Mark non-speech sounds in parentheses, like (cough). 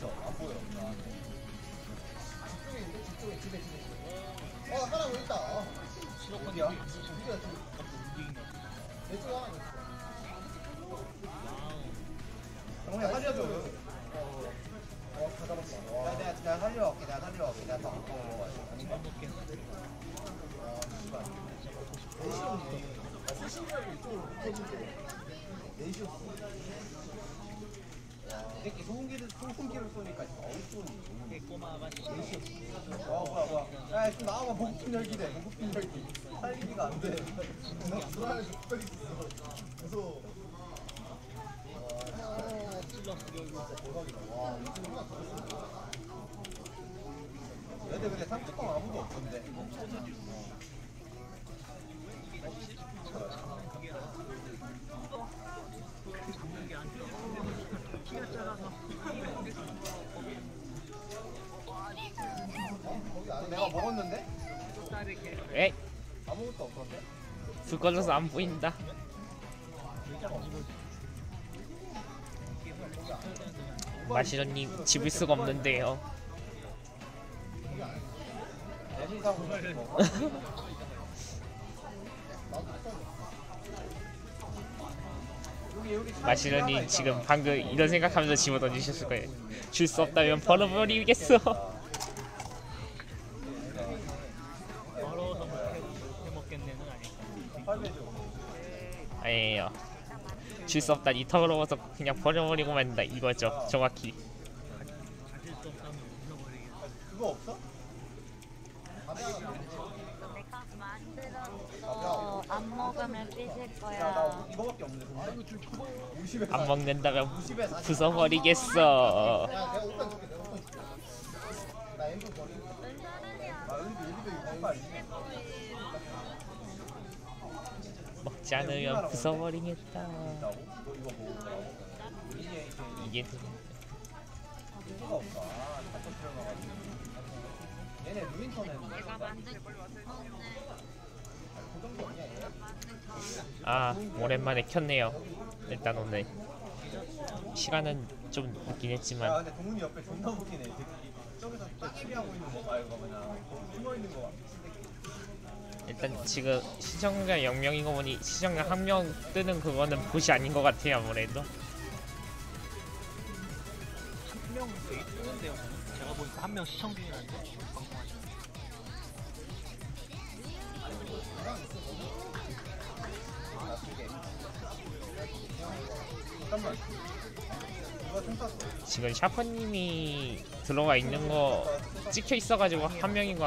있어. 안 보여. 나. 집중해 있는데 집중해 집에 집에 집에. 어 하나 더 있다. 어. 어디야? 어디야 지금? 내쪽에 하나 있어. 정우야 살려줘. 어다 잡았어. 와. 나 내가 내가 살려갈게. 내가 살려갈게. 내가 다 갖고 어, 아닌가? 아, 씨발. 내시온이. 아, 세신이 이쪽으로 붙어주고. 내시온. 이 새끼 소음기를, 소음기를 쏘니까 어이 쏘니. 네시였어. 와, 뭐야, 뭐야. 야, 좀 나와봐. 목핀 열기대. 목핀 열기. 살리기가 안 돼. 나 뚝배기 있어. 무서워. 근데 근데 3초 동안 아무도 없던데. 내가 먹었는데? 에이 아무것도 없던데? 불 꺼져서 안 보인다 마시로님 집을 수가 없는데요 (laughs) 마시로님 지금 방금 이런 생각하면서 집어 던지셨을 거예요 줄 수 없다면 벌어버리겠어. 아니에요 줄 수 없다니 더러워서 그냥 버려버리고 만다 이거죠 정확히. 그거 없어? 내가 만들었어. 안 먹으면 삐질 야, 거야. 나 이거밖에 없는데. 근데? 50에 안 먹는다면 50에 40. 부숴버리겠어 야, 내가 옷단 줄게. 내가 옷단 줄게. 나 엠브 버리고. 아, 은비 1 2 먹지 않으면 부숴버리겠다? 이게 없다. 들어가가지고. 얘네 루인턴은 내가 만든 그 정도 아 오랜만에 켰네요 일단 오늘 시간은 좀 있긴 야 했지만 근데 동훈이 옆에 존나 웃기네. 이 새끼. 저기서 따개비 하고 있는 거 말고 그냥 숨어 있는 거 미친 새끼. 일단 지금 시청자 0명인 거 보니 시청자 한 명 뜨는 그거는 봇이 아닌 것 같아요 아무래도 한 명 되게 뜨는데요. 제가 보니까 한 명 시청 중이라는데 방송하시는. 지금 샤퍼님이 들어가 있는 거 찍혀 있어가지고 한 명인 거